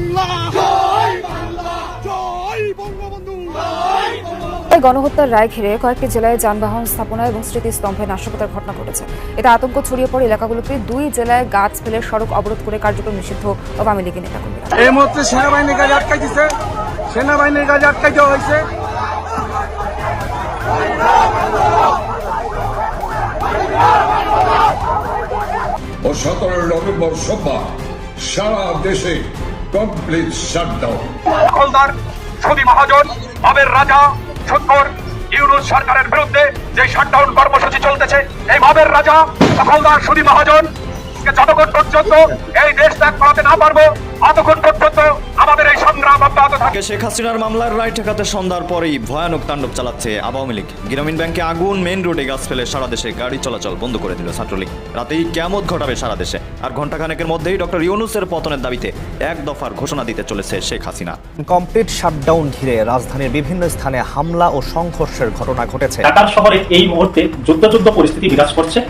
বাংলা। জয় বাংলা। জয় বঙ্গবন্ধু। জয় এই গণহত্যার রায় ঘিরে কয়েকটি জেলায় যানবাহন স্থাপনা এবং স্মৃতিস্তম্ভে নাশকতার ঘটনা ঘটেছে। এতে আতঙ্ক ছড়িয়ে পড়ে এলাকাগুলোতে দুই জেলায় গাছ ফেলে সড়ক অবরোধ করে কার্যক্রম নিষিদ্ধ আওয়ামী লীগের নেতাকর্মীরা। এই মুহূর্তে সেনাবাহিনীর কাজে আটকাই দিছে সেনাবাহিনীর কাজে আটকাই দেওয়া হয়েছে। ও সতেরো নভেম্বর সোমবার সারা দেশে কমপ্লিট শাটডাউন হলদার সুদী মহাজন ভাবের রাজা শঙ্কর ইউনুস সরকারের বিরুদ্ধে যে শাটডাউন কর্মসূচি চলতেছে, এই ভাবের রাজা দখলদার সুদী মহাজন যতক্ষণ পর্যন্ত এই দেশ ত্যাগ করাতে না পারব ততক্ষণ পর্যন্ত আমাদের এই সংগ্রাম অব্যাহত থাকবে শেখ হাসিনার মামলার রায় ঠেকাতে সন্ধ্যার পরেই ভয়ানক তাণ্ডব চালাচ্ছে আওয়ামী লীগ। গ্রামীণ ব্যাংকে আগুন মেন রোডে গাছ ফেলে সারা দেশে গাড়ি চলাচল বন্ধ করে দিল ছাত্রলীগ। রাতেই কেমত ঘটাবে সারা দেশে। আর ঘণ্টাখানেকের মধ্যেই ডক্টর ইউনুসের পতনের দাবিতে এক দফার ঘোষণা দিতে চলেছে শেখ হাসিনা। কমপ্লিট শাটডাউন ঘিরে রাজধানীর বিভিন্ন স্থানে হামলা ও সংঘর্ষের ঘটনা ঘটেছে। ঢাকার শহরে এই মুহূর্তে যুদ্ধ যুদ্ধ পরিস্থিতি বিরাজ করছে।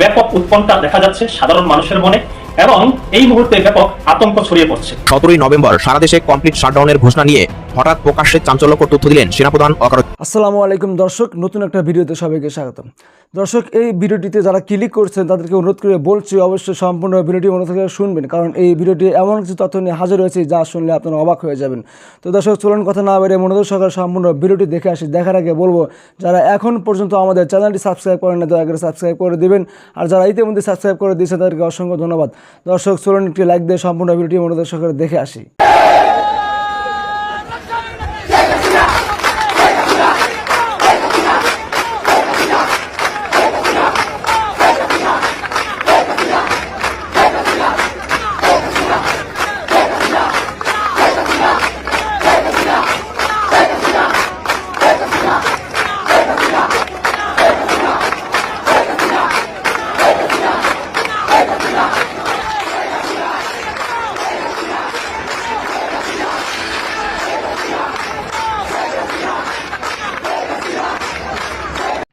ব্যাপক উৎকণ্ঠা দেখা যাচ্ছে সাধারণ মানুষের মনে এবং এই মুহূর্তে ব্যাপক আতঙ্ক ছড়িয়ে পড়ছে। সতেরোই নভেম্বর সারা দেশে কমপ্লিট শাটডাউনের ঘোষণা নিয়ে হঠাৎ প্রকাশ্যে চাঞ্চল্যকর তথ্য দিলেন সেনাপ্রধান অকার আসসালামু আলাইকুম দর্শক, নতুন একটা ভিডিওতে সবাইকে স্বাগতম। দর্শক, এই ভিডিওটিতে যারা ক্লিক করছেন, তাদেরকে অনুরোধ করে বলছি অবশ্যই সম্পূর্ণ ভিডিওটি মনে থেকে শুনবেন, কারণ এই ভিডিওটি এমন কিছু তথ্য নিয়ে হাজির হয়েছে যা শুনলে আপনারা অবাক হয়ে যাবেন। তো দর্শক, চলুন কথা না বেরিয়ে মনোযোগ সহকারে সম্পূর্ণ ভিডিওটি দেখে আসি। দেখার আগে বলব, যারা এখন পর্যন্ত আমাদের চ্যানেলটি সাবস্ক্রাইব করেন না দয়া করে সাবস্ক্রাইব করে দিবেন। আর যারা ইতিমধ্যে সাবস্ক্রাইব করে দিয়েছে, তাদেরকে অসংখ্য ধন্যবাদ। দর্শক, চলুন একটি লাইক দিয়ে সম্পূর্ণ ভিডিওটি মনোযোগ সহকারে দেখে আসি।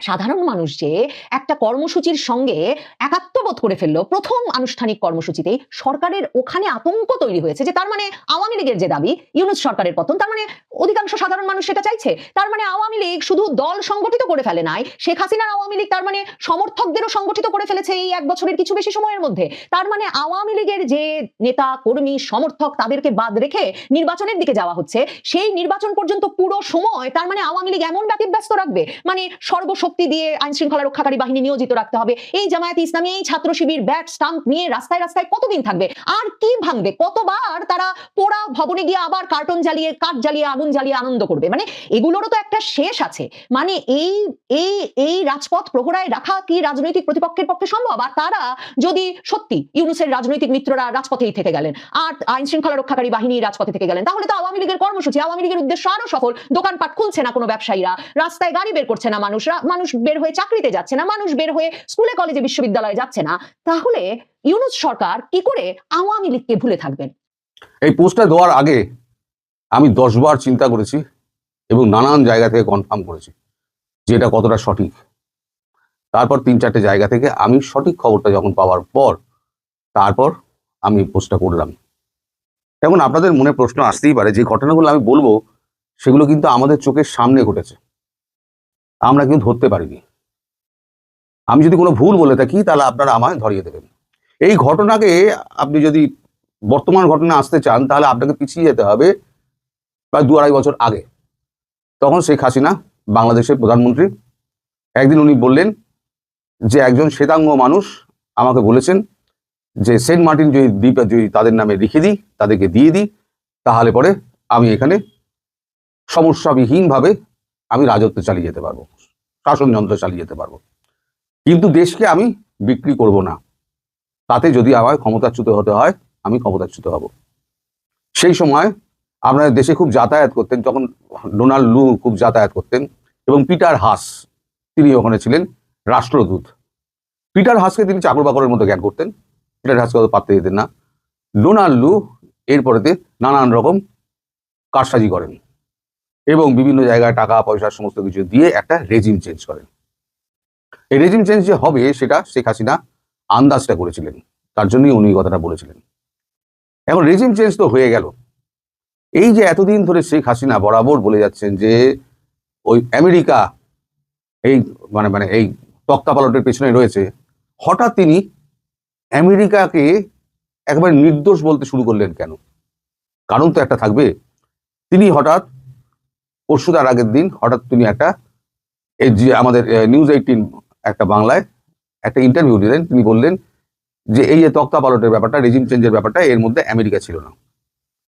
সাধারণ মানুষ যে একটা কর্মসূচির সঙ্গে একাত্মবোধ করে ফেলল, প্রথম আনুষ্ঠানিক কর্মসূচিতেই সরকারের ওখানে আতঙ্ক তৈরি হয়েছে যে তার মানে আওয়ামী লীগের যে দাবি, ইউনুস সরকারের পতন, তার মানে অধিকাংশ সাধারণ মানুষ সেটা চাইছে। তার মানে আওয়ামী লীগ শুধু দল সংগঠিত করে ফেলে নাই, শেখ হাসিনার আওয়ামী লীগ তার মানে সমর্থকদেরও সংগঠিত করে ফেলেছে এই এক বছরের কিছু বেশি সময়ের মধ্যে। তার মানে আওয়ামী লীগের যে নেতা, কর্মী, সমর্থক তাদেরকে বাদ রেখে নির্বাচনের দিকে যাওয়া হচ্ছে, সেই নির্বাচন পর্যন্ত পুরো সময় তার মানে আওয়ামী লীগ এমন ব্যতিব্যস্ত রাখবে মানে সর্বশক্তি দিয়ে আইন শৃঙ্খলা রক্ষাকারী বাহিনী নিয়োজিত রাখতে হবে। এই জামায়াত ইসলামী, এই ছাত্র শিবির ব্যাট স্টাম্প নিয়ে রাস্তায় রাস্তায় কতদিন থাকবে? আর কি ভাঙবে? কতবার তারা পোড়া ভবনে গিয়ে আবার কার্টন জ্বালিয়ে, কাঠ জ্বালিয়ে, আগুন জ্বালিয়ে আনন্দ করবে? মানে এগুলোরও তো একটা শেষ আছে। মানে এই এই এই রাজপথ প্রহরায় রাখা কি রাজনৈতিক প্রতিপক্ষের পক্ষে সম্ভব? আর তারা যদি সত্যি ইউনুসের রাজনৈতিক মিত্ররা রাজপথেই থেকে গেলেন, আর আইন শৃঙ্খলা রক্ষাকারী বাহিনী রাজপথে থেকে গেলেন, তাহলে তো আওয়ামী লীগের কর্মসূচি, আওয়ামী লীগের উদ্দেশ্য আরও সফল। দোকানপাট খুলছে না কোনো ব্যবসায়ীরা, রাস্তায় গাড়ি বের করছে না মানুষরা। মানুষ বের হয়ে চাকরিতে যাচ্ছে না, মানুষ বের হয়ে স্কুলে, কলেজে, বিশ্ববিদ্যালয়ে যাচ্ছে না, তাহলে ইউনুস সরকার কি করে আওয়ামী লীগকে ভুলে থাকবেন? এই পোস্টটা দেওয়ার আগে আমি দশবার চিন্তা করেছি এবং নানান জায়গা থেকে কনফার্ম করেছি যে এটা কতটা সঠিক। তারপর তিন চারটে জায়গা থেকে আমি সঠিক খবরটা যখন পাওয়ার পর তারপর আমি পোস্টটা করলাম। এখন আপনাদের মনে প্রশ্ন আসতেই পারে, যে ঘটনাগুলো আমি বলব সেগুলো কিন্তু আমাদের চোখের সামনে ঘটেছে। আমরা কিন্তু ধরতে পারিনি। আমি যদি কোনো ভুল বলে থাকি, তাহলে আপনারা আমায় ধরিয়ে দেবেন। এই ঘটনাকে আপনি যদি বর্তমান ঘটনা আসতে চান, তাহলে আপনাকে পিছিয়ে যেতে হবে প্রায় দু আড়াই বছর আগে। তখন শেখ হাসিনা, বাংলাদেশের প্রধানমন্ত্রী, একদিন উনি বললেন যে, একজন শ্বেতাঙ্গ মানুষ আমাকে বলেছেন যে, সেন্ট মার্টিন যদি দ্বীপ, যদি তাদের নামে লিখে দিই, তাদেরকে দিয়ে দিই, তাহলে পরে আমি এখানে সমস্যাবিহীনভাবে আমি রাজত্ব চালিয়ে যেতে পারব, শাসনযন্ত্র চালিয়ে যেতে পারব। কিন্তু দেশকে আমি বিক্রি করব না। তাতে যদি আমার ক্ষমতাচ্যুত হতে হয়, আমি ক্ষমতাচ্যুত হব। সেই সময় আপনার দেশে খুব যাতায়াত করতেন, যখন ডোনাল্ড লু খুব যাতায়াত করতেন এবং পিটার হাস, তিনি ওখানে ছিলেন রাষ্ট্রদূত। পিটার হাসকে তিনি চাকর বাকরের মতো জ্ঞান করতেন। পিটার হাসকে অত পাত্তে দিতেন না। ডোনাল্ড লু এরপরেতে নানান রকম কারসাজি করেন। এবং বিভিন্ন জায়গায় টাকা, পয়সা সমস্ত কিছু দিয়ে একটা রেজিম চেঞ্জ করেন। এই রেজিম চেঞ্জ যে হবে সেটা শেখ হাসিনা আন্দাজটা করেছিলেন। তার জন্যই উনি কথাটা বলেছিলেন। এখন রেজিম চেঞ্জ তো হয়ে গেল। এই যে এতদিন ধরে শেখ হাসিনা বরাবর বলে যাচ্ছেন যে ওই আমেরিকা এই মানে মানে এই তক্তা পালটের পেছনে রয়েছে, হঠাৎ তিনি আমেরিকাকে একেবারে নির্দোষ বলতে শুরু করলেন কেন? কারণ তো একটা থাকবে। তিনি হঠাৎ পরশু তার আগের দিন হঠাৎ তিনি একটা এই যে আমাদের নিউজ এইটিন একটা বাংলায় একটা ইন্টারভিউ দিলেন। তিনি বললেন যে এই যে তক্তা পালটের ব্যাপারটা রেজিম চেঞ্জের ব্যাপারটা, এর মধ্যে আমেরিকা ছিল না।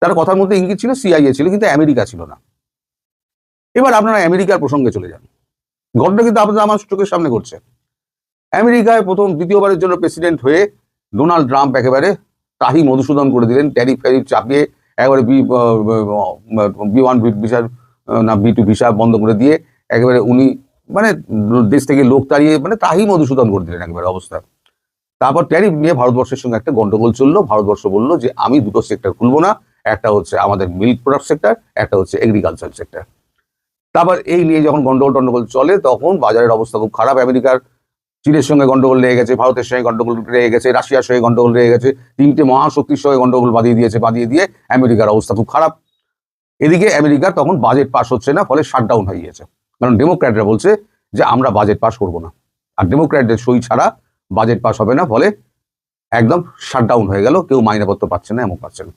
তার কথার মধ্যে ইঙ্গিত ছিল সিআইএ ছিল, কিন্তু আমেরিকা ছিল না। এবার আপনারা আমেরিকার প্রসঙ্গে চলে যান। ঘটনা কিন্তু আপনাদের আমার চোখের সামনে ঘটছে। আমেরিকায় প্রথম, দ্বিতীয়বারের জন্য প্রেসিডেন্ট হয়ে ডোনাল্ড ট্রাম্প একেবারে তাহি মধুসূদন করে দিলেন। ট্যারিফ ফ্যারিফ চাপিয়ে একেবারে বি ওয়ান ভিসা না বি টু ভিসা বন্ধ করে দিয়ে একেবারে উনি মানে দেশ থেকে লোক তাড়িয়ে মানে তাহি মধুসূদন করে দিলেন একেবারে অবস্থা। তারপর ট্যারিফ নিয়ে ভারতবর্ষের সঙ্গে একটা গন্ডগোল চলল। ভারতবর্ষ বলল যে, আমি দুটো সেক্টর খুলবো না, একটা হচ্ছে আমাদের মিল্ক প্রোডাক্ট সেক্টর একটা হচ্ছে এগ্রিকালচার সেক্টর তারপর এই নিয়ে যখন গন্ডগোল টন্ডগোল চলে, তখন বাজারের অবস্থা খুব খারাপ। আমেরিকার চীনের সঙ্গে গন্ডগোল লেগে গেছে, ভারতের সঙ্গে গন্ডগোল লেগে গেছে, রাশিয়ার সঙ্গে গন্ডগোল লেগে গেছে, তিনটে মহাশক্তির সঙ্গে গন্ডগোল বাঁধিয়ে দিয়েছে, বাঁধিয়ে দিয়ে আমেরিকার অবস্থা খুব খারাপ। এদিকে আমেরিকার তখন বাজেট পাস হচ্ছে না, ফলে শাটডাউন হয়ে গিয়েছে। কারণ ডেমোক্র্যাটরা বলছে যে, আমরা বাজেট পাস করব না। আর ডেমোক্র্যাটদের সই ছাড়া বাজেট পাস হবে না, ফলে একদম শাটডাউন হয়ে গেল। কেউ মাইনাপত্র পাচ্ছে না, এমন পাচ্ছে না।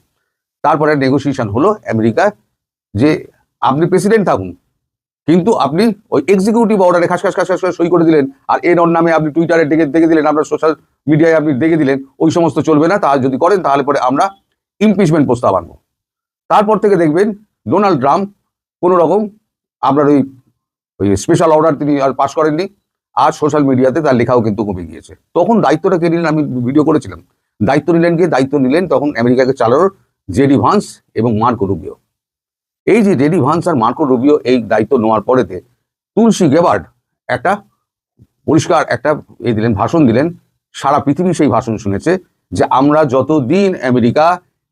তারপরে নেগোসিয়েশন হলো আমেরিকা যে, আপনি প্রেসিডেন্ট থাকুন, কিন্তু আপনি ওই এক্সিকিউটিভ অর্ডারে খাস খাস খাস খাস সই করে দিলেন, আর এর নামে আপনি টুইটারে ডেকে দেখে দিলেন আপনার সোশ্যাল মিডিয়ায় আপনি দেখে দিলেন, ওই সমস্ত চলবে না। তা যদি করেন, তাহলে পরে আমরা ইমপিচমেন্ট প্রস্তাব আনব। তারপর থেকে দেখবেন ডোনাল্ড ট্রাম্প কোনো রকম আপনার ওই ওই স্পেশাল অর্ডার তিনি আর পাশ করেননি। আর সোশ্যাল মিডিয়াতে তার লেখাও কিন্তু কমে গিয়েছে। তখন দায়িত্বটা কে নিলেন? আমি ভিডিও করেছিলাম। দায়িত্ব নিলেন গিয়ে দায়িত্ব নিলেন তখন আমেরিকাকে চালানোর জেডি ভান্স এবং মার্কো রুবিও। এই যে জেডি ভান্স আর মার্কো রুবিও এই দায়িত্ব নেওয়ার পরেতে তুলসী গেবার্ড একটা পরিষ্কার একটা এই দিলেন, ভাষণ দিলেন। সারা পৃথিবী সেই ভাষণ শুনেছে যে, আমরা যতদিন আমেরিকা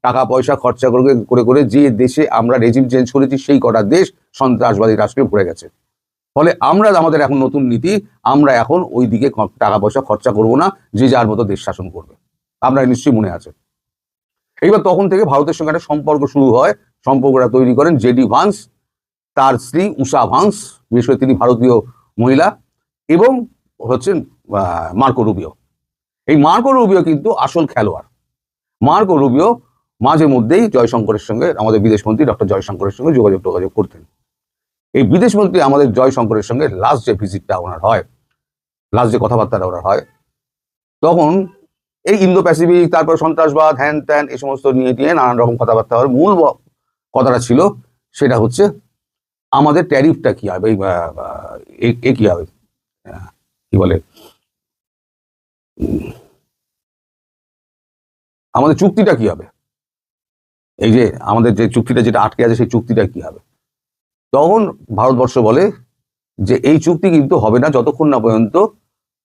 টাকা পয়সা খরচা করে করে করে যে দেশে আমরা রেজিম চেঞ্জ করেছি, সেই কটা দেশ সন্ত্রাসবাদী রাষ্ট্রে ভরে গেছে। ফলে আমরা আমাদের এখন নতুন নীতি, আমরা এখন ওই দিকে টাকা পয়সা খরচা করব না, যে যার মতো দেশ শাসন করবে। আপনার নিশ্চয়ই মনে আছে এইবার তখন থেকে ভারতের সঙ্গে একটা সম্পর্ক শুরু হয়। সম্পর্কটা তৈরি করেন জেডি ভান্স, তার স্ত্রী উষা ভান্স, বিশেষ করে তিনি ভারতীয় মহিলা, এবং হচ্ছেন মার্কো রুবিও। এই মার্কো রুবিও কিন্তু আসল খেলোয়াড়। মার্কো রুবিও মাঝে মধ্যেই জয়শঙ্করের সঙ্গে আমাদের বিদেশমন্ত্রী ডক্টর জয়শঙ্করের সঙ্গে যোগাযোগ টোগাযোগ করতেন। এই বিদেশমন্ত্রী আমাদের জয়শঙ্করের সঙ্গে লাস্ট যে ভিজিটটা ওনার হয় লাস্ট যে কথাবার্তাটা ওনার হয়, তখন এই ইন্দো প্যাসিফিক তারপর সন্ত্রাসবাদ, হ্যান ত্যান, এই সমস্ত নিয়ে নিয়ে নানান রকম কথাবার্তা হয় মূল কথাটা ছিল, সেটা হচ্ছে আমাদের ট্যারিফটা কি হবে এ- কি হবে? কি বলে? আমাদের চুক্তিটা কি হবে? এই যে আমাদের যে চুক্তিটা যেটা আটকে আছে, সেই চুক্তিটা কি হবে? তখন ভারতবর্ষ বলে যে এই চুক্তি কিন্তু হবে না যতক্ষণ না পর্যন্ত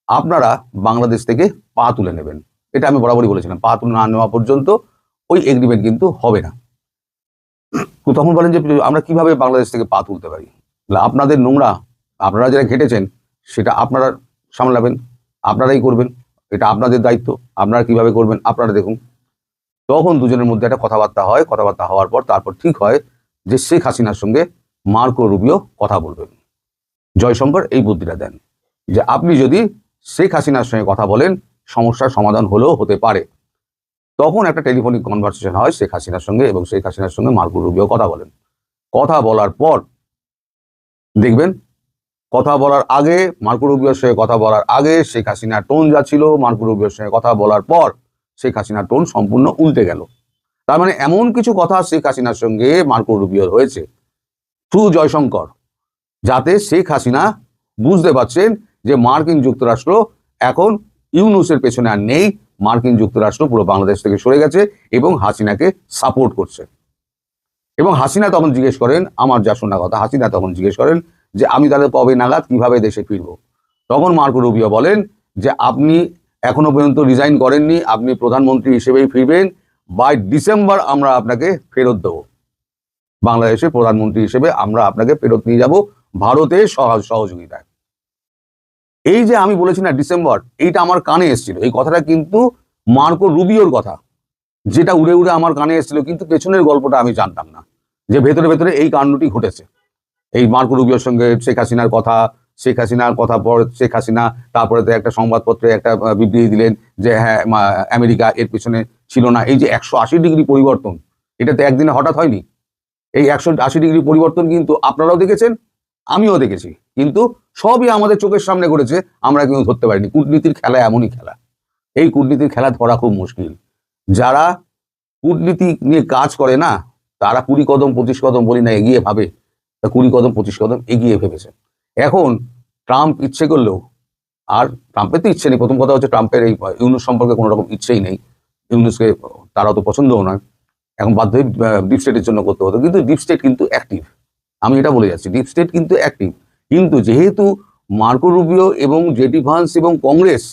আপনারা বাংলাদেশ থেকে পা তুলে নেবেন। এটা আমি বরাবরই বলেছিলাম, পা তুলে না নেওয়া পর্যন্ত ওই এগ্রিমেন্ট কিন্তু হবে না। তো তখন বলেন যে আমরা কীভাবে বাংলাদেশ থেকে পা তুলতে পারি? আপনাদের নোংরা, আপনারা যারা ঘেটেছেন, সেটা আপনারা সামলাবেন, আপনারাই করবেন, এটা আপনাদের দায়িত্ব, আপনারা কীভাবে করবেন, আপনারা দেখুন। তখন দুজনের মধ্যে একটা কথাবার্তা হয়, কথাবার্তা হওয়ার পর তারপর ঠিক হয় যে শেখ হাসিনার সঙ্গে মার্কো রুবিও কথা বলবেন। জয়শঙ্কর এই বুদ্ধিটা দেন যে আপনি যদি শেখ হাসিনার সঙ্গে কথা বলেন, সমস্যার সমাধান হলেও হতে পারে। তখন একটা টেলিফোনিক কনভারসেশন হয় শেখ হাসিনার সঙ্গে এবং শেখ হাসিনার সঙ্গে মার্কো রুবিও কথা বলেন। কথা বলার পর দেখবেন, কথা বলার আগে, মার্কো রুবিওর সঙ্গে কথা বলার আগে শেখ হাসিনার টোন যা ছিল, মার্কো রুবিওর সঙ্গে কথা বলার পর শেখ হাসিনার টোন সম্পূর্ণ উল্টে গেল। তার মানে এমন কিছু কথা শেখ হাসিনার সঙ্গে মার্কো রুবিওর হয়েছে। থ্রু জয়শঙ্কর, যাতে শেখ হাসিনা বুঝতে পারছেন যে মার্কিন যুক্তরাষ্ট্র এখন ইউনুসের পেছনে আর নেই, মার্কিন যুক্তরাষ্ট্র পুরো বাংলাদেশ থেকে সরে গেছে এবং হাসিনাকে সাপোর্ট করছে। এবং হাসিনা তখন জিজ্ঞেস করেন, আমার যা শোনা কথা, হাসিনা তখন জিজ্ঞেস করেন যে, আমি তাহলে কবে নাগাদ কীভাবে দেশে ফিরব? তখন মার্কো রুবিও বলেন যে, আপনি এখনও পর্যন্ত রিজাইন করেননি। আপনি প্রধানমন্ত্রী হিসেবেই ফিরবেন। বাই ডিসেম্বর আমরা আপনাকে ফেরত দেবো। বাংলাদেশের প্রধানমন্ত্রী হিসেবে আমরা আপনাকে ফেরত নিয়ে যাব ভারতের সহ- সহযোগিতায়। এই যে আমি বলেছি না ডিসেম্বর এইটা আমার কানে এসেছিল। এই কথাটা কিন্তু মার্কো রুবিওর কথা। যেটা উড়ে উড়ে আমার কানে এসেছিল, কিন্তু পেছনের গল্পটা আমি জানতাম না। যে ভেতরে ভেতরে এই কাণ্ডটি ঘটেছে। এই মার্কো রুবিওর সঙ্গে শেখ হাসিনার কথা শেখ হাসিনার কথা পর শেখ হাসিনা, তারপরে তো একটা সংবাদপত্রে একটা বিবৃতি দিলেন যে হ্যাঁ আমেরিকা এর পিছনে ছিল না। এই যে একশো আশি ডিগ্রি পরিবর্তন, এটা তো একদিনে হঠাৎ হয়নি। এই একশো আশি ডিগ্রি পরিবর্তন কিন্তু আপনারাও দেখেছেন, আমিও দেখেছি। কিন্তু সবই আমাদের চোখের সামনে করেছে আমরা কিন্তু ধরতে পারিনি। কূটনীতির খেলা এমনই খেলা। এই কূটনীতির খেলা ধরা খুব মুশকিল। যারা কূটনীতি নিয়ে কাজ করে না, তারা কুড়ি কদম, পঁচিশ কদম বলি না, এগিয়ে ভাবে। তা কুড়ি কদম, পঁচিশ কদম এগিয়ে ভেবেছে। এখন ট্রাম্প ইচ্ছে করলেও, আর ট্রাম্পের তো ইচ্ছে নেই। প্রথম কথা হচ্ছে ট্রাম্পের এই ইউনুস সম্পর্কে কোনো রকম ইচ্ছেই নেই। ইউনুসকে তারা তো পছন্দও নয়। এখন বাধ্য হয়ে ডিপ স্টেটের জন্য করতে হতো কিন্তু ডিপ স্টেট কিন্তু অ্যাক্টিভ আমি এটা বলে যাচ্ছি ডিপ স্টেট কিন্তু অ্যাক্টিভ কিন্তু যেহেতু মার্কো রুবিও এবং জেডি ভান্স এবং কংগ্রেস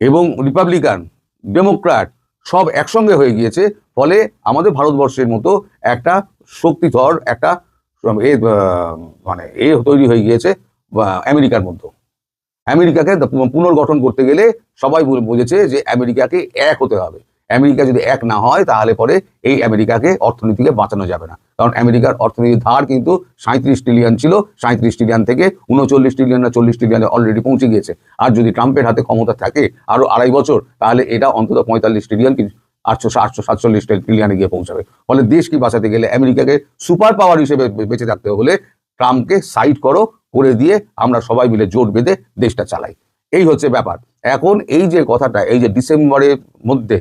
এবং রিপাবলিকান, ডেমোক্র্যাট সব একসঙ্গে হয়ে গিয়েছে, ফলে আমাদের ভারতবর্ষের মতো একটা শক্তিধর, একটা মানে এ তৈরি হয়ে গিয়েছে আমেরিকার মধ্যে। আমেরিকাকে পুনর্গঠন করতে গেলে সবাই বুঝেছে যে আমেরিকাকে এক হতে হবে। আমেরিকা যদি এক না হয়, তাহলে পরে এই আমেরিকাকে অর্থনীতিকে বাঁচানো যাবে না। কারণ আমেরিকার অর্থনীতির ধার কিন্তু সাঁত্রিশ ট্রিলিয়ন ছিল সাঁত্রিশ ট্রিলিয়ন থেকে উনচল্লিশ ট্রিলিয়ন না চল্লিশ ট্রিলিয়নে অলরেডি পৌঁছে গিয়েছে। আর যদি ট্রাম্পের হাতে ক্ষমতা থাকে আরও আড়াই বছর, তাহলে এটা অন্তত পঁয়তাল্লিশ ট্রিলিয়ন কি আটশো সাতচল্লিশ ট্রিলিয়নে গিয়ে পৌঁছাবে। ফলে দেশ কি বাঁচাতে গেলে আমেরিকাকে সুপার পাওয়ার হিসেবে বেঁচে থাকতে হলে ট্রাম্পকে সাইড করো, করে দিয়ে আমরা সবাই মিলে জোট বেঁধে দেশটা চালাই। এই হচ্ছে ব্যাপার। এখন এই যে কথাটা, এই যে ডিসেম্বরের মধ্যে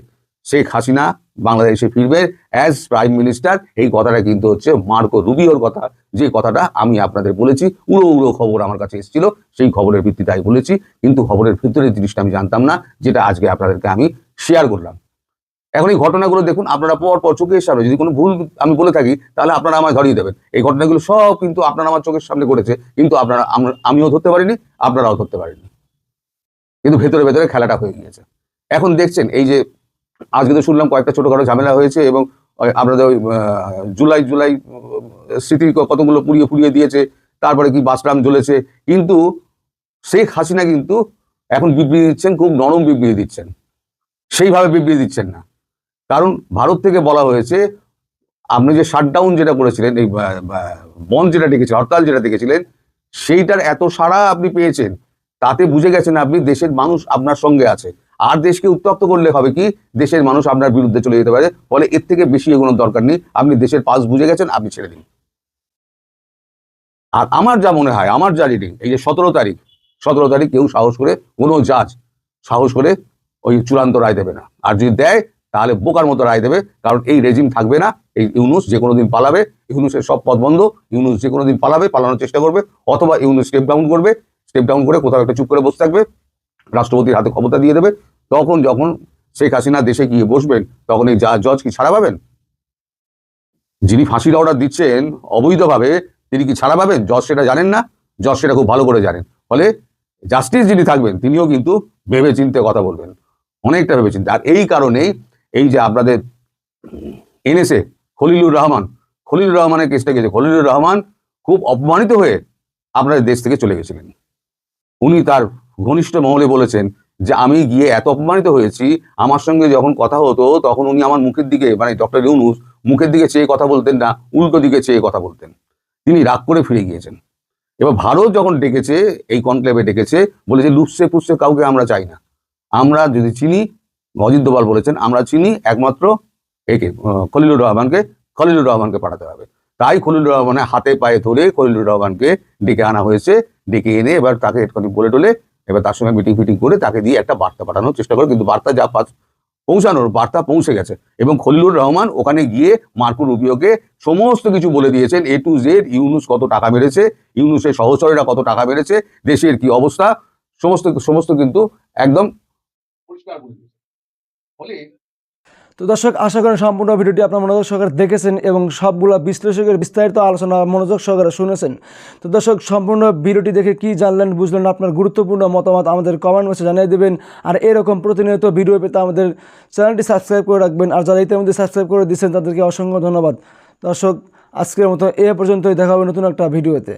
শেখ হাসিনা বাংলাদেশে ফিরবে অ্যাজ প্রাইম মিনিস্টার এই কথাটা কিন্তু হচ্ছে মার্কো রুবিওর কথা। যে কথাটা আমি আপনাদের বলেছি, উড়ো উড়ো খবর আমার কাছে এসেছিল, সেই খবরের ভিত্তিতে আমি বলেছি, কিন্তু খবরের ভিতরের জিনিসটা আমি জানতাম না, যেটা আজকে আপনাদেরকে আমি শেয়ার করলাম। এখন এই ঘটনাগুলো দেখুন, আপনারা পর পর চোখের সামনে, যদি কোনো ভুল আমি বলে থাকি, তাহলে আপনারা আমায় ধরিয়ে দেবেন। এই ঘটনাগুলো সব কিন্তু আপনারা আমার চোখের সামনে করেছে কিন্তু আপনারা আমিও ধরতে পারিনি, আপনারাও ধরতে পারেননি। কিন্তু ভেতরে ভেতরে খেলাটা হয়ে গিয়েছে। এখন দেখছেন, এই যে, আজকে তো শুনলাম কয়েকটা ছোটখাটো ঝামেলা হয়েছে এবং আপনাদের ওই জুলাই জুলাই স্মৃতি কতগুলো পুড়িয়ে পুড়িয়ে দিয়েছে, তারপরে কি বাসরাম জ্বলেছে, কিন্তু শেখ হাসিনা কিন্তু এখন বিবৃতি দিচ্ছেন, খুব নরম বিবৃতি দিচ্ছেন। সেইভাবে বিবৃতি দিচ্ছেন না। কারণ ভারত থেকে বলা হয়েছে, আপনি যে শাটডাউন যেটা করেছিলেন, এই বন যেটা ডেকেছিলেন, হরতাল যেটা ডেকেছিলেন, সেইটার এত সাড়া আপনি পেয়েছেন, তাতে বুঝে গেছেন আপনি দেশের মানুষ আপনার সঙ্গে আছে। আর দেশকে উত্তপ্ত করলে হবে কি? দেশের মানুষ আপনার বিরুদ্ধে চলে যেতে পারে, ফলে এর থেকে বেশি এগোনোর দরকার নেই। আপনি দেশের পাস বুঝে গেছেন, আপনি ছেড়ে দিন। আর আমার যা মনে হয়, আমার যা রিডিং এই যে সতেরো তারিখ সতেরো তারিখ কেউ সাহস করে, কোনো জাজ সাহস করে ওই চূড়ান্ত রায় দেবে না। আর যদি দেয় তাহলে বোকার মতো রায় দেবে, কারণ এই রেজিম থাকবে না, এই ইউনুস যে কোনো দিন পালাবে, ইউনুসের সব পথ বন্ধ, ইউনুস যে কোনো দিন পালাবে, পালানোর চেষ্টা করবে, অথবা ইউনুস স্টেপ ডাউন করবে স্টেপ ডাউন করে কোথাও একটা চুপ করে বসে থাকবে, রাষ্ট্রপতির হাতে ক্ষমতা দিয়ে দেবে, তখন যখন শেখ হাসিনা দেশে গিয়ে বসবেন, তখন এই যা জজ কি ছাড়া পাবেন? যিনি ফাঁসির অর্ডার দিচ্ছেন, অবৈধভাবে তিনি কি ছাড়া পাবেন? জজ সেটা জানেন না, জজ সেটা খুব ভালো করে জানেন। ফলে জাস্টিস যিনি থাকবেন, তিনিও কিন্তু ভেবে চিনতে কথা বলবেন, অনেকটা ভেবে চিনতে আর এই কারণেই এই যে আপনাদের এনেছে খলিলুর রহমান, খলিলুর রহমানের কেসটা গেছে খলিলুর রহমান খুব অপমানিত হয়ে আপনাদের দেশ থেকে চলে গেছিলেন। উনি তার ঘনিষ্ঠ মহলে বলেছেন যে, আমি গিয়ে এত অপমানিত হয়েছি, আমার সঙ্গে যখন কথা হতো, তখন উনি আমার মুখের দিকে মানে ডক্টর ইউনুস মুখের দিকে চেয়ে কথা বলতেন না, উল্টো দিকে চেয়ে কথা বলতেন। তিনি রাগ করে ফিরে গিয়েছেন। এবার ভারত যখন ডেকেছে, এই কনক্লেভে ডেকেছে, বলেছে লুপসে পুষছে কাউকে আমরা চাই না। আমরা যদি চিনি অজিত দোভাল বলেছেন, আমরা চিনি একমাত্র একে খলিলুর রহমানকে খলিলুর রহমানকে পাঠাতে হবে। তাই খলিলুর রহমানের হাতে পায়ে ধরে খলিলুর রহমানকে ডেকে আনা হয়েছে, ডেকে এনে এবার তাকে একটুখানি বলে টলে, এবার তার সঙ্গে মিটিং ফিটিং করে তাকে দিয়ে একটা বার্তা পাঠানোর চেষ্টা করে, কিন্তু বার্তা যা পৌঁছানোর, বার্তা পৌঁছে গেছে। এবং খলিলুর রহমান ওখানে গিয়ে মার্কো রুবিওকে সমস্ত কিছু বলে দিয়েছেন এ টু জেড ইউনুস কত টাকা মেরেছে, ইউনুসের সহচরেরা কত টাকা মেরেছে, দেশের কি অবস্থা, সমস্ত সমস্ত কিন্তু একদম পরিষ্কার তো দর্শক, আশা করেন সম্পূর্ণ ভিডিওটি আপনার মনোযোগ সহকারে দেখেছেন এবং সবগুলো বিশ্লেষকের বিস্তারিত আলোচনা মনোযোগ সহকারে শুনেছেন। তো দর্শক, সম্পূর্ণ ভিডিওটি দেখে কি জানলেন, বুঝলেন আপনার গুরুত্বপূর্ণ মতামত আমাদের কমেন্ট বক্সে জানিয়ে দেবেন। আর এরকম প্রতিনিয়ত ভিডিও পেতে আমাদের চ্যানেলটি সাবস্ক্রাইব করে রাখবেন। আর যারা ইতিমধ্যে সাবস্ক্রাইব করে দিচ্ছেন তাদেরকে অসংখ্য ধন্যবাদ। দর্শক, আজকের মতো এ পর্যন্তই, দেখা হবে নতুন একটা ভিডিওতে।